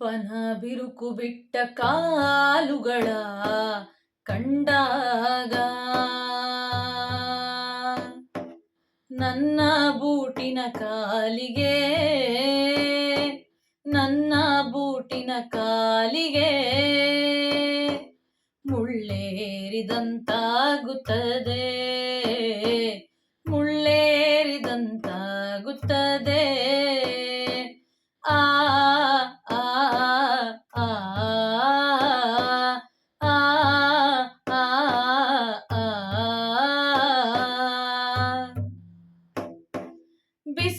ಅಪ್ಪನ ಬಿರುಕು ಬಿಟ್ಟ ಕಾಲುಗಳ ಕಂಡಾಗ. ನನ್ನ ಬೂಟಿನ ಕಾಲಿಗೆ ನನ್ನ ಬೂಟಿನ ಕಾಲಿಗೆ ಮುಳ್ಳೇರಿದಂತಾಗುತ್ತದೆ ಮುಳ್ಳೇರಿದಂತಾಗುತ್ತದೆ.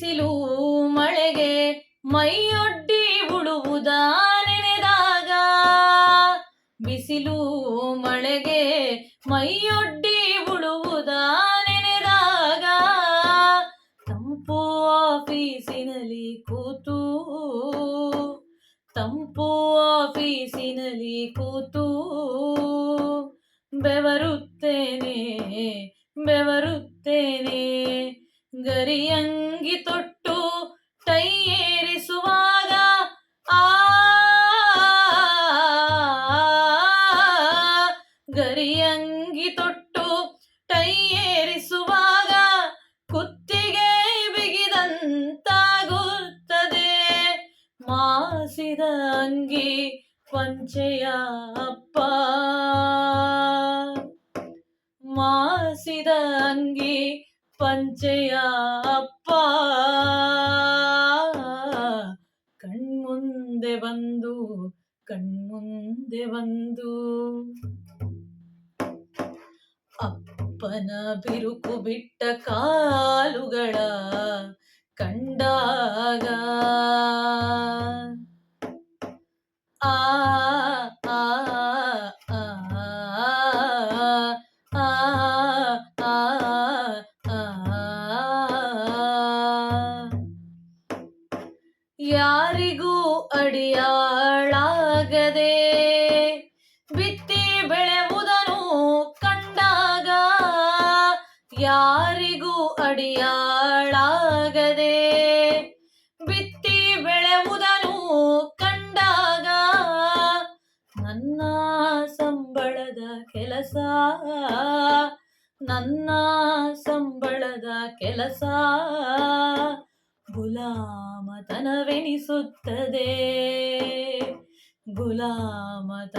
ಬಿಸಿಲು ಮಳೆಗೆ ಮೈಯೊಡ್ಡಿ ಉಳುವುದ ನೆನೆದಾಗ? ಬಿಸಿಲು ಮಳೆಗೆ ಮೈಯೊಡ್ಡಿ ಉಳುವುದ ನೆನೆದಾಗ? ತಂಪು ಆಫೀಸಿನಲ್ಲಿ ಕೂತು, ತಂಪು ಆಫೀಸಿನಲ್ಲಿ ಕೂತು, ಬೆವರುತ್ತೇನೆ ಬೆವರುತ್ತೇನೆ. ಗರಿಯಂಗಿ ತೊಟ್ಟು ಟೈ ಏರಿಸುವಾಗ ಆ ಗರಿಯಂಗಿ ತೊಟ್ಟು ಟೈ ಏರಿಸುವಾಗ ಕುತ್ತಿಗೆ ಬಿಗಿದಂತಾಗುತ್ತದೆ. ಮಾಸಿದ ಅಂಗಿ ಪಂಚೆಯ ಅಪ್ಪ ಮಾಸಿದ ಅಂಗಿ ಪಂಚೆಯ ಅಪ್ಪ. ಕಣ್ಮುಂದೆ ಬಂದು ಕಣ್ಮುಂದೆ ಬಂದು. ಅಪ್ಪನ ಬಿರುಕು ಬಿಟ್ಟ ಕಾಲುಗಳ ಕಂಡಾಗ. ಆ ಯಾರಿಗೂ ಅಡಿಯಾಳಾಗದೆ ಬಿತ್ತಿ ಬೆಳೆವುದನು ಕಂಡಾಗ ಯಾರಿಗೂ ಅಡಿಯಾಳಾಗದೆ ಬಿತ್ತಿ ಬೆಳೆವುದನು ಕಂಡಾಗ ನನ್ನ ಸಂಬಳದ ಕೆಲಸ, ನನ್ನ ಸಂಬಳದ ಕೆಲಸ ಗುಲಾಮತನವೆನಿಸುತ್ತದೆ. ಗುಲಾಮತನವೆನಿಸುತ್ತದೆ.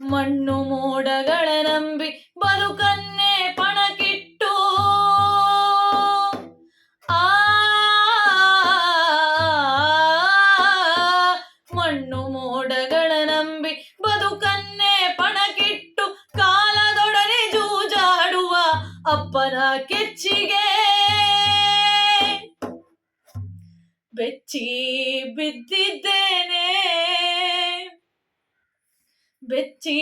ಮಣ್ಣು ಮೋಡಗಳ ನಂಬಿ ಬದುಕನ್ನೇ ಪಣಕಿಟ್ಟು ಆ ಮಣ್ಣು ಬೆಚ್ಚಿ ಬಿದ್ದಿದ್ದೇನೆ. ಬೆಚ್ಚಿ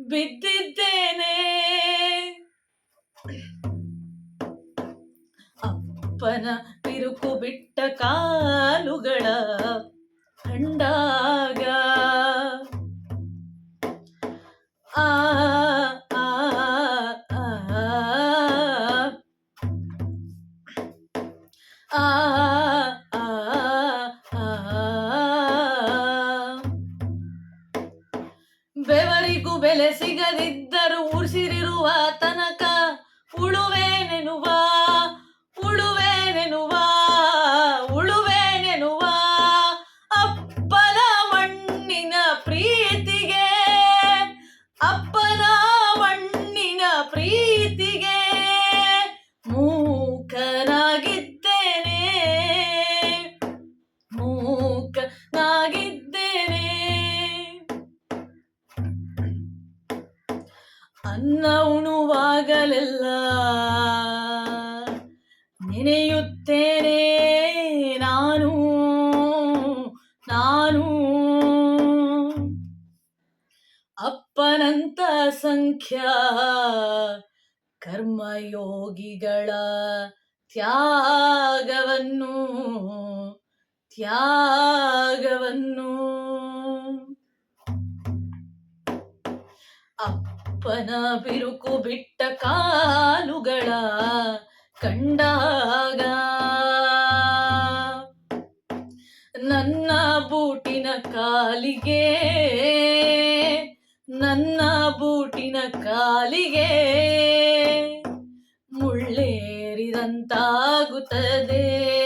ಬಿದ್ದಿದ್ದೇನೆ. ಅಪ್ಪನ ಬಿರುಕು ಬಿಟ್ಟ ಕಾಲುಗಳ ಕಂಡಾಗ ಆ. ಆ Él sigue ಅನ್ನ ಉಣುವಾಗಲೆಲ್ಲ ನೆನೆಯುತ್ತೇನೆ ನಾನು ನಾನು. ಅಪ್ಪನಂತ ಸಂಖ್ಯ ಕರ್ಮಯೋಗಿಗಳ ತ್ಯಾಗವನ್ನು ತ್ಯಾಗವನ್ನು. ಕಂಪನ ಬಿರುಕು ಬಿಟ್ಟ ಕಾಲುಗಳ ಕಂಡಾಗ. ನನ್ನ ಬೂಟಿನ ಕಾಲಿಗೆ ನನ್ನ ಬೂಟಿನ ಕಾಲಿಗೆ ಮುಳ್ಳೇರಿದಂತಾಗುತ್ತದೆ.